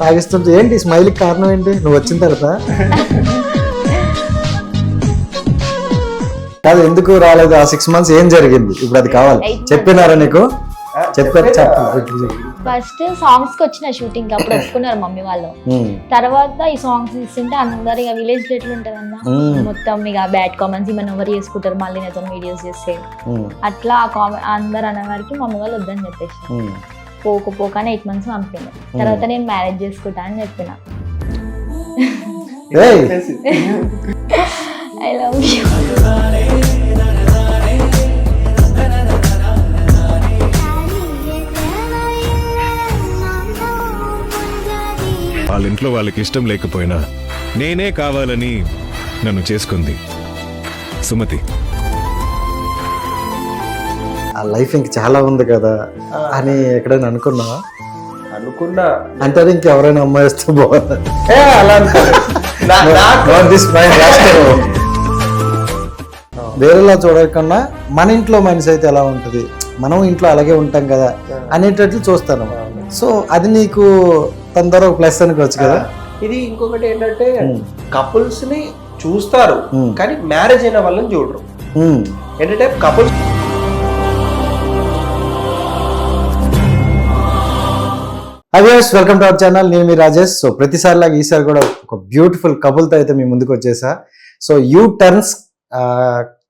తాగిస్తుంటే ఏంటి స్మైల్కి కారణం ఏంటి? నువ్వు వచ్చిన తర్వాత? కాదు ఎందుకు రాలేదు? ఆ సిక్స్ మంత్స్ ఏం జరిగింది? ఇప్పుడు అది కావాలి. చెప్పినారా నీకు? చెప్పారు ఫస్ట్ సాంగ్స్కి వచ్చిన షూటింగ్ అప్పుడు ఒప్పుకున్నారు మమ్మీ వాళ్ళు. ఉమ్, తర్వాత ఈ సాంగ్స్ ఇస్తుంటే అందరు ఇక విలేజ్ ఎట్లా ఉంటుంది అన్న ఉమ్, మొత్తం ఇక బ్యాడ్ కామెంట్స్ మనం ఎవరు చేసుకుంటారు? మళ్ళీ నాతో వీడియోస్ చేస్తే. ఉమ్, అట్లా ఆ కామెంట్ అందరు అనేవారికి మమ్మీ వాళ్ళు వద్దని చెప్పేసి. పోక పోక అని ఎయిట్ మంత్స్ పంపింది తర్వాత నేను మ్యారేజ్ చేసుకుంటా అని చెప్పిన. ఐ లవ్ యూ వాళ్ళ ఇంట్లో వాళ్ళకి ఇష్టం లేకపోయినా నేనే కావాలని నన్ను చేసుకుంది. సుమతి. లైఫ్ ఇంక చాలా ఉంది కదా అని ఎక్కడైనా అనుకున్నావా? అనుకున్నా. అంటే ఇంకెవరైనా అమ్మాయి వస్తే బాగుంది? ఏ, అలా. వేరేలా చూడకుండా మన ఇంట్లో మనిషి అయితే ఎలా ఉంటుంది? మనం ఇంట్లో అలాగే ఉంటాం కదా అనేటట్లు చూస్తాను. సో అది నీకు తొందర ప్లస్ అనుకోవచ్చు కదా? ఇది ఇంకొకటి ఏంటంటే. కపుల్స్ని చూస్తారు ఉమ్. కానీ మ్యారేజ్ అయిన వాళ్ళని చూడరు. ఏంటంటే కపుల్స్ అవియర్స్ వెల్కమ్ టు అవర్ ఛానల్ నేను మీ రాజేష్. సో ప్రతిసారి లాగా ఈసారి కూడా ఒక బ్యూటిఫుల్ కపుల్తో అయితే మీ ముందుకు వచ్చేసా. సో యూ టర్న్స్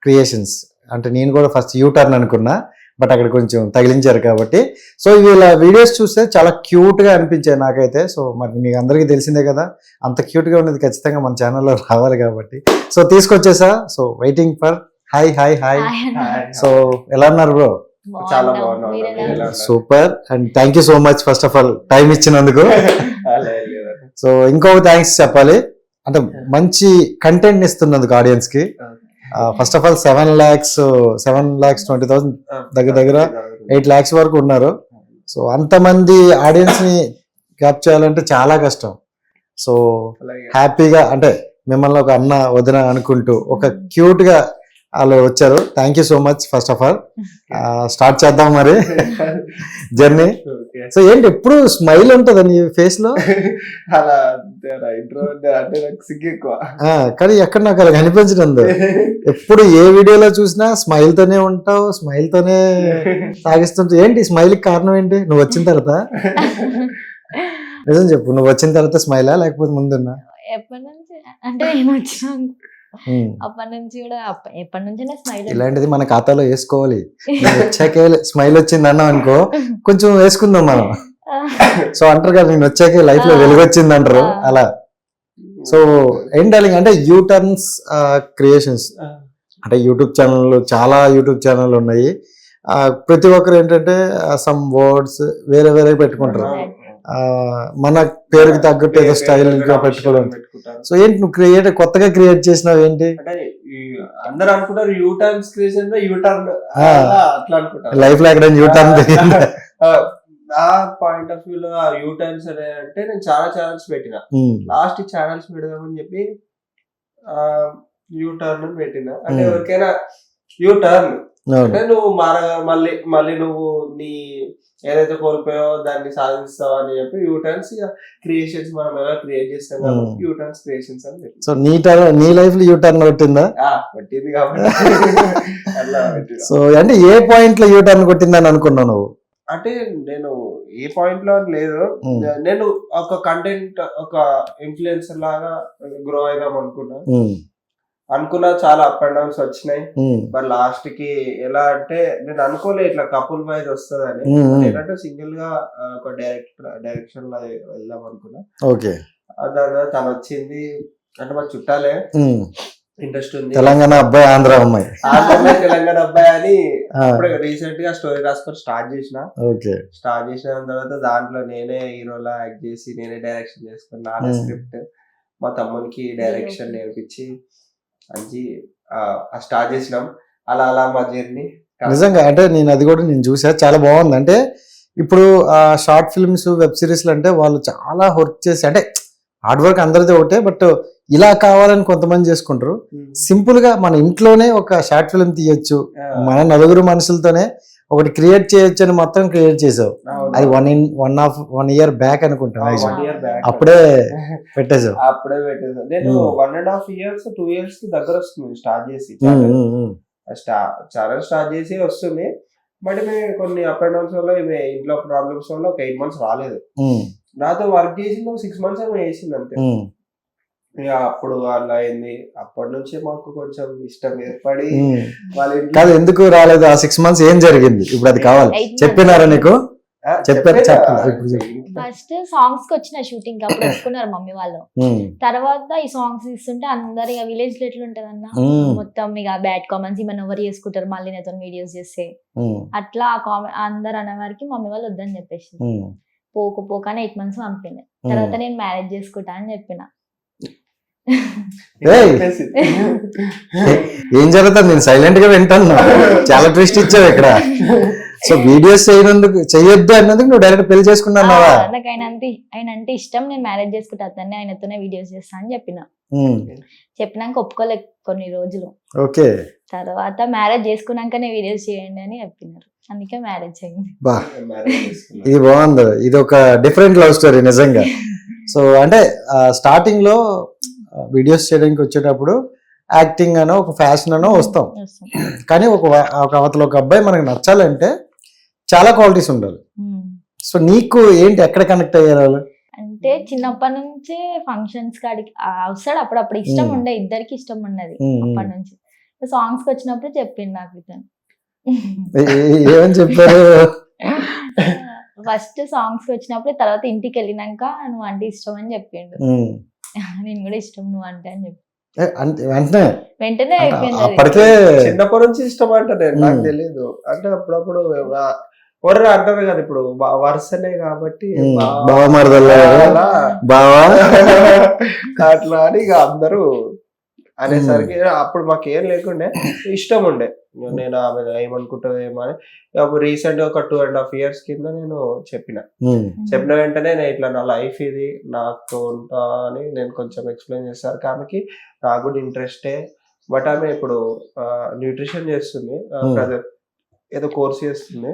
క్రియేషన్స్ అంటే నేను కూడా ఫస్ట్ యూ టర్న్ అనుకున్నా బట్ అక్కడ కొంచెం తగిలించారు కాబట్టి. సో వీళ్ళ వీడియోస్ చూస్తే చాలా క్యూట్గా అనిపించాయి నాకైతే. సో మరి మీకు అందరికీ తెలిసిందే కదా అంత క్యూట్గా ఉండేది ఖచ్చితంగా మన ఛానల్లో రావాలి కాబట్టి. So తీసుకొచ్చేసా. So waiting for hi hi hi so ఎలా ఉన్నారు బ్రో చాలా బాగున్నాం. మీరు ఎలా ఎలా ఉన్నారు? Super. And thank you so much first of all time ఇచ్చినందుకు. సో ఇంకొక థ్యాంక్స్ చెప్పాలి. అంటే మంచి కంటెంట్ ఇస్తున్నందుకు ఆడియన్స్కి. First of all seven lakhs seven lakhs twenty thousand దగ్గర దగ్గర ఎయిట్ ల్యాక్స్ వరకు ఉన్నారు. సో అంతమంది ఆడియన్స్ని క్యాప్ చేయాలంటే చాలా కష్టం. సో. హ్యాపీగా అంటే మిమ్మల్ని ఒక అన్న వదిన అనుకుంటూ ఒక క్యూట్గా వాళ్ళు వచ్చారు. Thank you so much first of all start చేద్దాం మరి. జర్నీ. సో ఏంటి ఎప్పుడు స్మైల్ ఉంటుంది నీ ఫేస్లో? అలా అంతేరా ఇంట్రో అంటే నాకు సిగ్గు ఎక్కువ. ఆ, కానీ ఎక్కడ నాకు అలా కనిపించడం లేదు. ఎప్పుడు ఏ వీడియోలో చూసినా స్మైల్ తోనే ఉంటావు స్మైల్ తోనే సాగిస్తుంటావు ఏంటి స్మైల్కి కారణం ఏంటి? నువ్వు వచ్చిన తర్వాత? నిజం చెప్పు నువ్వు వచ్చిన తర్వాత స్మైలా లేకపోతే ముందున్నా? ఎప్పటి నుంచి? అంటే నేను. అప్పటి నుంచి కూడా అప్ప- ఎప్పటి నుంచి స్మైల్ ఇలాంటిది మన ఖాతాలో వేసుకోవాలి. వచ్చాకే స్మైల్ వచ్చింది అన్నావు అనుకో కొంచెం వేసుకుందాం మనం. సో అంటారు కదా నేను వచ్చాకే లైఫ్లో ఆ. వెలుగు వచ్చింది అంటారు. అలా. సో ఏం డార్లింగ్ అంటే యూ టర్న్స్ క్రియేషన్స్ అంటే యూట్యూబ్ ఛానల్ చాలా యూట్యూబ్ ఛానల్ ఉన్నాయి. ఆ, ప్రతి ఒక్కరు ఏంటంటే సమ్ వర్డ్స్ వేరే వేరే పెట్టుకుంటారు. మన పేరుకి తగ్గట్టు ఏదో స్టైల్గా పెట్టుకోవడం. సో ఏంటి నువ్వు క్రియేట్ కొత్తగా క్రియేట్ చేసినావు ఏంటి? అందరూ అనుకుంటారు U turns creation U turn. అట్లా అనుకుంటారు. లైఫ్లో ఎక్కడ యూ టర్న్ నా పాయింట్ ఆఫ్ వ్యూ లో యూ టర్న్స్ అనే అంటే నేను చాలా ఛానల్స్ పెట్టిన. లాస్ట్ ఛానల్స్ పెడదామని చెప్పి యూ టర్న్ పెట్టిన. అంటే. ఎవరికైనా యూ టర్న్ అంటే నువ్వు మార మళ్ళీ మళ్ళీ నువ్వు నీ ఏదైతే కోల్పోయావో దాన్ని సాధిస్తావు అని చెప్పి యూ టర్న్స్ క్రియేషన్స్ మనం ఎలా క్రియేట్ చేస్తాం కాబట్టి Hmm. యూ టర్న్స్ క్రియేషన్స్ అని. సో నీ టర్న్ నీ లైఫ్లో యూ టర్న్ కొట్టిందా ఆ, పట్టింది కాబట్టి. సో అంటే ఏ పాయింట్లో యూ టర్న్ కొట్టిందని అనుకున్నావు నువ్వు అంటే నేను ఏ పాయింట్లో లేదు. నేను ఒక కంటెంట్ ఒక ఇన్ఫ్లుయెన్సర్ లాగా గ్రో అయిదాం అనుకున్నా అనుకున్నా చాలా అప్ అండ్ డౌన్స్ వచ్చినాయి. మరి లాస్ట్కి ఎలా అంటే నేను అనుకోలే ఇట్లా కపుల్ వైజ్ వస్తుందని. ఉమ్, ఉమ్. ఏంటంటే సింగిల్గా ఒక డైరెక్ట్ డైరెక్షన్లో వెళ్దాం అనుకున్నా. ఓకే. దాని తను వచ్చింది. అంటే మా చుట్టాలే. ఇంట్రెస్ట్ ఉంది. తెలంగాణ అబ్బాయి ఆంధ్ర అమ్మాయి. ఆ అమ్మాయి తెలంగాణ అబ్బాయి అని అప్పుడే రీసెంట్గా స్టోరీ రాసుకొని స్టార్ట్ చేసిన. ఓకే. స్టార్ట్ చేసిన తర్వాత దాంట్లో నేనే హీరోలా యాక్ట్ చేసి నేనే డైరెక్షన్ చేసుకుని Hmm. స్క్రిప్ట్ మా తమ్మునికి డైరెక్షన్ నేర్పించి మంచి స్టార్ట్ చేసినాం. అలా అలా మా జర్నీ నిజంగా అంటే నేను అది కూడా నేను చూసా. చాలా బాగుంది. అంటే ఇప్పుడు ఆ షార్ట్ ఫిల్మ్స్ వెబ్ సిరీస్లు అంటే వాళ్ళు చాలా వర్క్ చేసి అంటే హార్డ్ వర్క్ అందరిది ఒకటే బట్ ఇలా కావాలని కొంతమంది చేసుకుంటారు. సింపుల్గా మన ఇంట్లోనే ఒక షార్ట్ ఫిల్మ్ తీయొచ్చు. మన నలుగురు మనుషులతోనే ఒకటి క్రియేట్ చేయొచ్చు అని మొత్తం క్రియేట్ చేసావు. అది one in one of one year back అనుకుంటా. అప్పుడే పెట్టేసావు అప్పుడే పెట్టేసాను నేను Hmm. One and half years two ఇయర్స్కి దగ్గర వస్తుంది స్టార్ట్ చేసి. ఉమ్, ఉమ్, ఉమ్. ఛానల్ స్టార్ట్ చేసి వస్తుంది. బట్ మేము కొన్ని అప్ అండ్ డౌన్స్ వల్ల ఇంట్లో ప్రాబ్లమ్స్ వల్ల ఒక ఎయిట్ మంత్స్ రాలేదు. నాతో వర్క్ చేసింది సిక్స్ మంత్స్ ఏమో చేసింది అంతే. అప్పుడు అలా అయింది. అప్పటి నుంచి మాకు కొంచెం ఇష్టం ఏర్పడి. వాళ్ళ కాదు ఎందుకు రాలేదు? ఆ సిక్స్ మంత్స్ ఏం జరిగింది? ఇప్పుడు అది కావాలి. చెప్పినారా నీకు. ఫస్ట్ సాంగ్స్కి వచ్చిన షూటింగ్ అప్పుడు ఒప్పుకున్నారు మమ్మీ వాళ్ళు. తర్వాత ఈ సాంగ్స్ ఇస్తుంటే అందరు ఇక విలేజ్లో ఎట్లా ఉంటది అన్న మొత్తం ఇక బ్యాడ్ కామెంట్స్ ఈమెను ఎవరు చేసుకుంటారు? మళ్ళీ నాతో వీడియోస్ చేస్తే. అట్లా ఆ కామెంట్ అందరు అనే వారికి మమ్మీ వాళ్ళు వద్దని చెప్పేసి ఉమ్, పోకు పోక అని ఎయిట్ మంత్స్ పంపింది. తర్వాత నేను మ్యారేజ్ చేసుకుంటా అని చెప్పిన. ఏం జరుగుతుంది? నేను సైలెంట్గా వింటాను. చాలా ట్విస్ట్ ఇచ్చావు ఇక్కడ. సో వీడియోస్ చేయనందుకు చెయ్యొద్దు అన్నందుకు నువ్వు డైరెక్ట్ పెళ్ళి చేసుకున్నావా నాకు ఆయన అంటే ఆయన అంటే ఇష్టం. నేను మ్యారేజ్ చేసుకుంటా అతన్ని ఆయనతోనే వీడియోస్ చేస్తా అని చెప్పిన. చెప్పినాక ఒప్పుకోలేదు కొన్ని రోజులు. ఓకే. తర్వాత మ్యారేజ్ చేసుకున్నాకనే వీడియోస్ చేయండి అని చెప్పినారు. అందుకే మ్యారేజ్ అయింది. బా. ఇది బాగుంది. ఇది ఒక డిఫరెంట్ లవ్ స్టోరీ నిజంగా. సో అంటే స్టార్టింగ్లో వీడియోస్ చేయడానికి వచ్చేటప్పుడు యాక్టింగ్ అనో ఒక ఫ్యాషన్ అనో వస్తాం. కానీ ఒక ఒక అవతల ఒక అబ్బాయి మనకు నచ్చాలంటే చాలా క్వాలిటీస్ ఉండాలి. సో నీకు ఏంటి ఎక్కడ కనెక్ట్ అయ్యారు వాళ్ళు అంటే చిన్నప్పటి నుంచే ఫంక్షన్స్ కాడికి వస్తాడు అప్పుడప్పుడు ఇష్టం. ఉండే ఇద్దరికి ఇష్టం ఉన్నది ఉమ్. అప్పటి నుంచి సాంగ్స్కి వచ్చినప్పుడు చెప్పిండు నాకు ఇతను ఏమని చెప్పారు ఫస్ట్ సాంగ్స్కి వచ్చినప్పుడు తర్వాత ఇంటికి వెళ్ళినాక నువ్వు అంటే ఇష్టం అని చెప్పిండు. నేను కూడా ఇష్టం నువ్వు అంటే అని చెప్పి. వెంటనే. వెంటనే. అప్పటికే చిన్నప్పటి నుంచి ఇష్టం అంటే నేను నాకు. తెలియదు అంటే అప్పుడప్పుడు ఎవరు అంటారు కదా ఇప్పుడు వరుసనే కాబట్టి బావ మరదల్లా బావా? అట్లా అని ఇక అందరూ అనేసరికి అప్పుడు మాకు ఏం లేకుండే ఇష్టం ఉండే నేను ఆమె ఏమనుకుంటుందో ఏమో అని రీసెంట్గా ఒక టూ అండ్ హాఫ్ ఇయర్స్ కింద నేను చెప్పిన. చెప్పిన వెంటనే నేను ఇట్లా నా లైఫ్ ఇది నాతో ఉంటా అని నేను కొంచెం ఎక్స్ప్లెయిన్ చేస్తారు ఆమెకి నాకు కూడా ఇంట్రెస్టే బట్ ఆమె ఇప్పుడు న్యూట్రిషన్ చేస్తుంది. ఏదో కోర్స్ చేస్తుంది.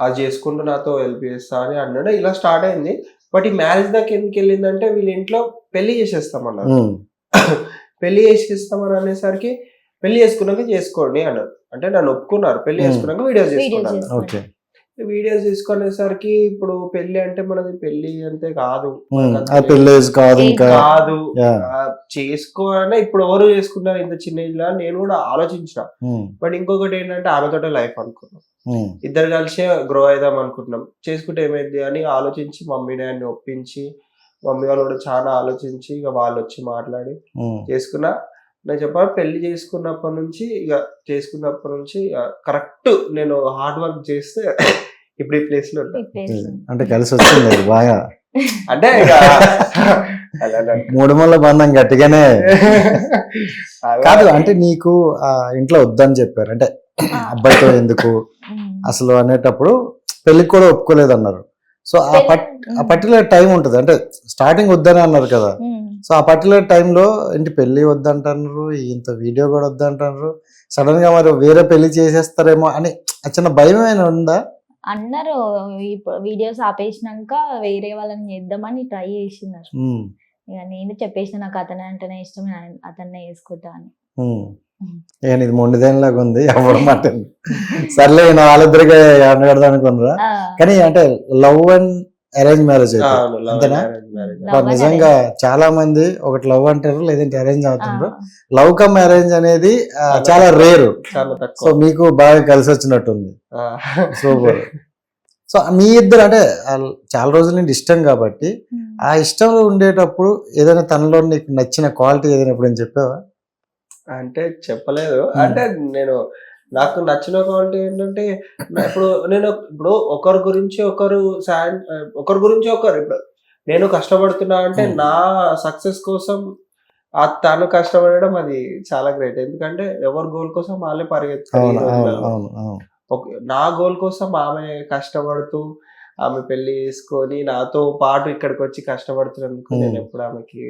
అది చేసుకుంటూ నాతో హెల్ప్ చేస్తా అని అన్నాడు. ఇలా స్టార్ట్ అయింది. బట్ ఈ మ్యారేజ్ దాకా ఎందుకు వెళ్ళిందంటే వీళ్ళ ఇంట్లో పెళ్ళి చేసేస్తామన్నారు. పెళ్ళి చేసేస్తామని అనేసరికి పెళ్ళి చేసుకున్నాక చేసుకోండి అన్నారు. అంటే నన్ను ఒప్పుకున్నారు. పెళ్ళి. చేసుకున్నాక వీడియోస్. ఓకే. వీడియోస్ తీసుకునేసరికి ఇప్పుడు పెళ్ళి అంటే మనది పెళ్ళి అంతే కాదు. కాదు ఇంకా. కాదు. చేసుకోవాలంటే ఇప్పుడు ఎవరు చేసుకున్నారు ఇంత చిన్న ఏజ్లో నేను కూడా ఆలోచించిన. బట్ ఇంకొకటి ఏంటంటే ఆమెతోటే లైఫ్ అనుకున్నాం. ఇద్దరు కలిసే గ్రో అయిదాం అనుకుంటున్నాం చేసుకుంటే ఏమైంది అని ఆలోచించి మమ్మీ డాడీని ఒప్పించి మమ్మీ వాళ్ళు కూడా చాలా ఆలోచించి ఇక వాళ్ళు వచ్చి మాట్లాడి. చేసుకున్నా నేను చెప్పాను పెళ్ళి చేసుకున్నప్పటి నుంచి ఇక చేసుకున్నప్పటి నుంచి కరెక్ట్ నేను హార్డ్ వర్క్ చేస్తే ఇప్పుడు ఈ ప్లేస్లో. అంటే కలిసి వచ్చింది బాగా అంటే. మూడు ముళ్ళ బంధం గట్టిగానే. కాదు అంటే నీకు ఆ ఇంట్లో వద్దని చెప్పారు అంటే అబ్బాయితో ఎందుకు. అసలు అనేటప్పుడు పెళ్ళికి కూడా ఒప్పుకోలేదు అన్నారు సో ఆ పట్ ఆ. పర్టికులర్ టైం ఉంటుంది. అంటే స్టార్టింగ్ వద్దని అన్నారు కదా. ఉమ్. సో ఆ పర్టికులర్ టైంలో ఏంటి పెళ్ళి వద్దంటారు ఇంత వీడియో కూడా వద్దంటారు సడన్గా మరి వేరే పెళ్ళి చేసేస్తారేమో అని ఆ చిన్న భయం ఏమైనా ఉందా? అన్నారు. వీడియోస్ ఆపేసినాక వేరే వాళ్ళని చేద్దామని ట్రై చేసినారు. ఉమ్, ఇక నేను చెప్పేసిన నాకు అతనే అంటేనే ఇష్టం నేను అతన్నే చేసుకుంటా అని. ఏం ఇది మొండిదేనిలాగా ఉంది ఎవరు మాట సర్లే నా వాళ్ళిద్దరికి అండగడదాం అనుకున్నారా కానీ అంటే లవ్ అండ్ అరేంజ్ మ్యారేజ్ అంతేనా? నిజంగా చాలా మంది ఒకటి లవ్ అంటారు లేదంటే అరేంజ్ ఆ, అవుతారు లవ్ కమ్ అరేంజ్ అనేది చాలా రేరు. చాలా సో మీకు బాగా కలిసి వచ్చినట్టుంది. ఆ. సూపర్. సో మీ ఇద్దరు అంటే చాలా రోజుల నుండి ఇష్టం కాబట్టి. ఆ ఇష్టంలో ఉండేటప్పుడు ఏదైనా తనలో నీకు నచ్చిన క్వాలిటీ ఏదైనా ఎప్పుడైనా చెప్పావా? అంటే చెప్పలేదు. అంటే నేను నాకు నచ్చిన క్వాలిటీ ఏంటంటే ఇప్పుడు నేను ఇప్పుడు ఒకరి గురించి ఒకరు సాడ్ ఒకరి గురించి ఒకరు ఇప్పుడు నేను కష్టపడుతున్నా అంటే. నా సక్సెస్ కోసం ఆ తను కష్టపడడం అది చాలా గ్రేట్. ఎందుకంటే ఎవరి గోల్ కోసం వాళ్ళే పరిగెత్తారు నా గోల్ కోసం ఆమె కష్టపడుతూ ఆమె పెళ్ళి చేసుకొని నాతో పాటు ఇక్కడికి వచ్చి కష్టపడుతున్నందుకు Hmm. నేను ఎప్పుడు ఆమెకి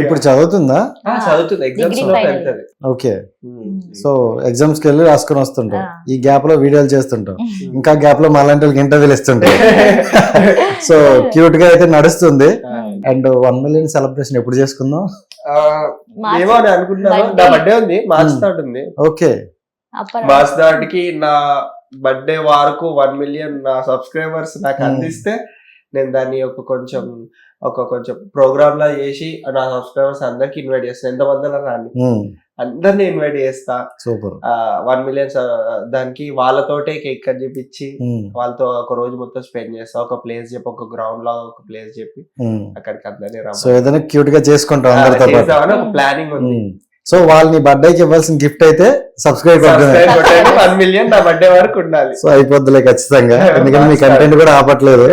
ఇప్పుడు చదువుతుందా? ఆ, చదువుతుంది. ఎగ్జామ్స్. వెళ్తుంది. ఓకే. Hmm. సో ఎగ్జామ్స్కి వెళ్ళి రాసుకొని వస్తుంటాం. ఈ గ్యాప్లో వీడియోలు చేస్తుంటాం. ఇంకా గ్యాప్లో మాలాంటి వాళ్ళకి ఇంటర్వ్యూలు ఇస్తుంటాం సో క్యూట్గా అయితే నడుస్తుంది. అండ్ వన్ మిలియన్ సెలబ్రేషన్ ఎప్పుడు చేసుకుందాం? ఏమో అని అనుకుంటున్నాను. నా. బర్త్డే ఉంది. March Hmm. థర్డ్ ఉంది. ఓకే. మార్చ్ థర్డ్కి నా బర్త్డే వరకు వన్ మిలియన్ నా సబ్స్క్రైబర్స్ నాకు Hmm. అందిస్తే నేను దాన్ని ఒక కొంచెం ఒక కొంచెం ప్రోగ్రామ్ లా చేసి నా సబ్స్క్రైబర్స్ అందరికి ఇన్వైట్ చేస్తాను ఎంత మందిలో రాని అందరిని ఇన్వైట్ చేస్తా. సూపర్ వన్ మిలియన్ దానికి వాళ్ళతోటే కేక్ కట్ చేపించి వాళ్ళతో ఒక రోజు మొత్తం స్పెండ్ చేస్తా. ఒక ప్లేస్ చెప్పి ఒక గ్రౌండ్లో ఒక ప్లేస్ చెప్పి అక్కడికి అందరినీ సో ఏదైనా క్యూట్గా చేసుకుంటాం అందరితో ఒక ప్లానింగ్ ఉంది. సో వాళ్ళని బర్త్డేకి ఇవ్వాల్సిన గిఫ్ట్ అయితే సబ్స్క్రైబ్ వన్ మిలియన్ నా బర్త్డే వరకు ఉండాలి. సో అయిపోద్దిలే ఖచ్చితంగా. ఎందుకంటే మీ కంటెంట్ కూడా ఆపట్లేదు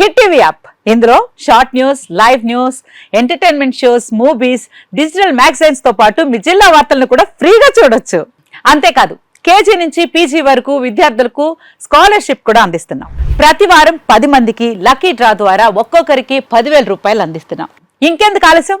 హిట్ టీవీ యాప్ ఇందులో short news live news entertainment shows movies digital మ్యాగజైన్స్తో పాటు మీ జిల్లా వార్తలను కూడా ఫ్రీగా చూడొచ్చు. అంతేకాదు కేజీ నుంచి పీజీ వరకు విద్యార్థులకు స్కాలర్షిప్ కూడా అందిస్తున్నాం. ప్రతి వారం పది మందికి లక్కీ డ్రా ద్వారా ఒక్కొక్కరికి పదివేల రూపాయలు అందిస్తున్నాం. ఇంకెందుకు ఆలస్యం?